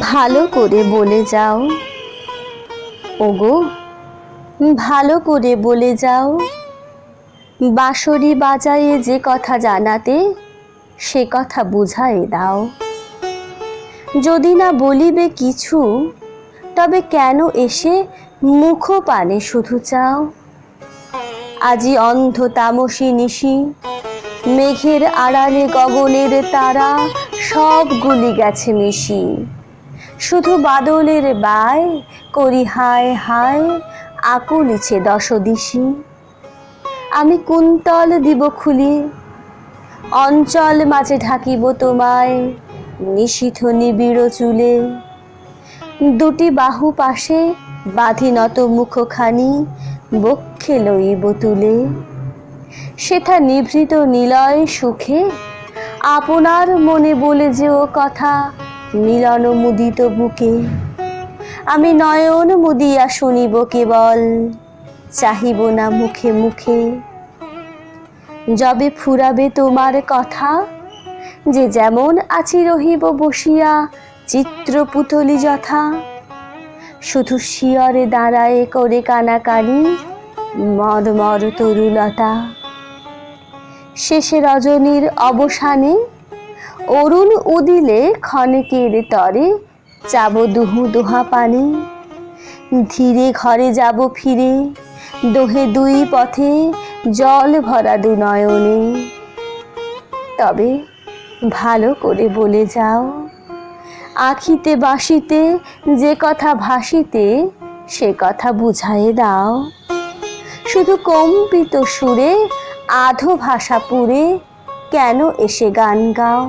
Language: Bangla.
ভালো করে বলে যাও। ওগো, ভালো করে বলে যাও। বাঁশরি বাজায়ে যে কথা জানাতে, সে কথা বুঝায়ে দাও। যদি না বলিবে কিছু, তবে কেন এসে মুখ পানে শুধু চাও? আজি অন্ধ তামসী নিশি, মেঘের আড়ালে গগনের তারা সবগুলি গেছে মিশি। শুধু বাদলের বায় করি হায় হায় আকুলিছে দশদিশি। আমি কুন্তল দিব খুলি, অঞ্চল মাঝে ঢাকিব তোমায় নিশীথ নিবিড় চুলে। দুটি বাহু পাশে বাঁধি নত মুখখানি, বক্ষে লইব তুলে। সেথা নিভৃত নিলয় সুখে আপনার মনে বলে যে ও কথা, মিলন মুদিত বুকে। আমি নয়ন মুদিয়া শুনিব কেবল, চাহিব না মুখে মুখে। যবে ফুরাবে তোমার কথা, যে যেমন আছি রহিব বসিয়া, চিত্র চিত্রপুতলি যথা। শুধু শিয়রে দাঁড়ায় করে কানাকানি, মরমর তরুলতা। শেষে রজনীর অবসানে অরুণ উদিলে ক্ষণিকের তরে যাব দুহু দোহা পানে। ধীরে ঘরে যাব ফিরে, দোহে দুই পথে জল ভরা দু নয়নে। তবে ভালো করে বলে যাও, আখিতে বাসিতে যে কথা ভাসিতে, সে কথা বুঝায়ে দাও। শুধু কম্পিত সুরে আধো ভাষা পুরে কেন এসে গান গাও?